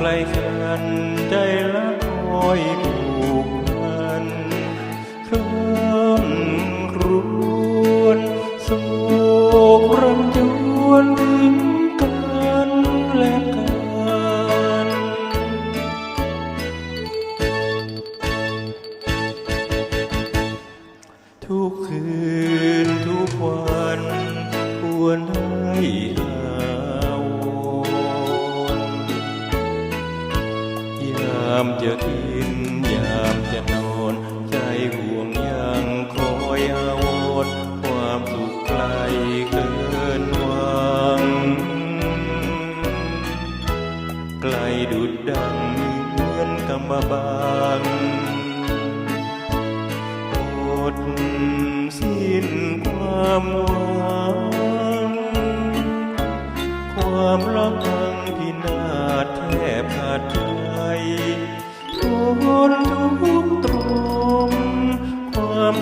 ใกล้กันใจละคอยผูกพันเคร่ำครวนสุกรันจวนถึงกันและกันทุกคืนทุกวันควรท จะกินยามจะนอน ใจห่วงยังคอยอาวรความสุขไกลเกินหวัง ไกลดุดดังเหมือนกำมะบังหมดสิ้นความหวัง ความรัก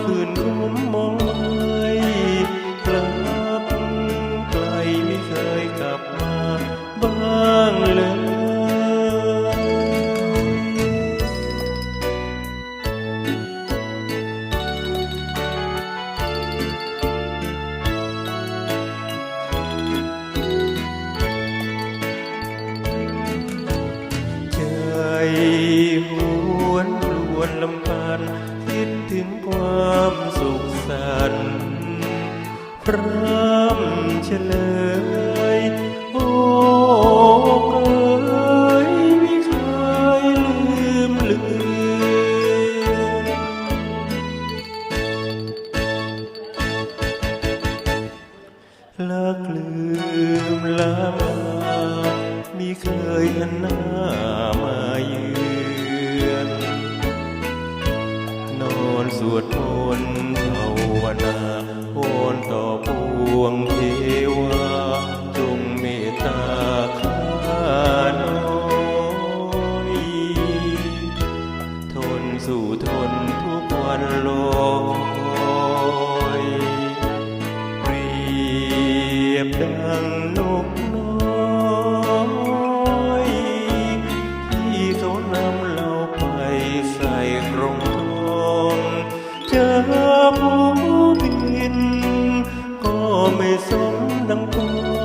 ความคืนคมมองไม่กลับไกลไม่เคยกลับมาบ้างเลยใจหวนรวนลำพัน ดถึงความสุขสันต์พร่ำเฉลย โอ้เอ๋ยไม่เคยลืมเลือนลักลืมลามีเคยหันหน้า สวดมนต์ภาวนาโอนต่อปวงเทว จอผู้บิน ก็ไม่สมดังควร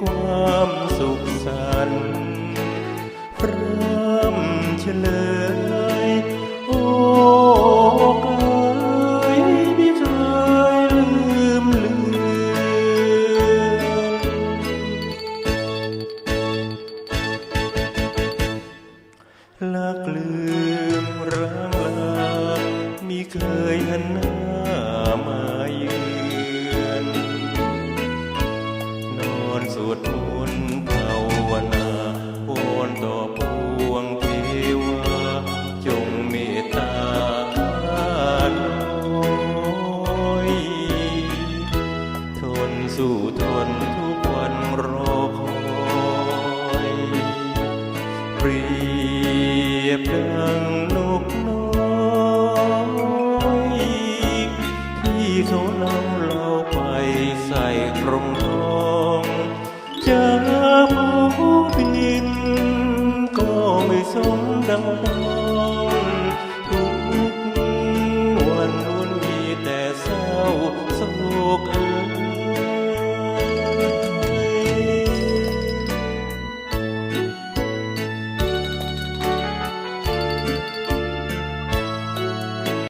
ความสุขสันต์พร่ำเฉลย โอ้เอ๋ยไม่เคยลืมเลือนลักลืม สู้ทนทุกวันรอคอยเปรียบดังนกน้อยที่เขาเล่าเราไปใส่กรงทองจะพอบิน ก็ไม่สมดังดองทุกวันล้วนมีแต่เศร้าสโศกเอ่ย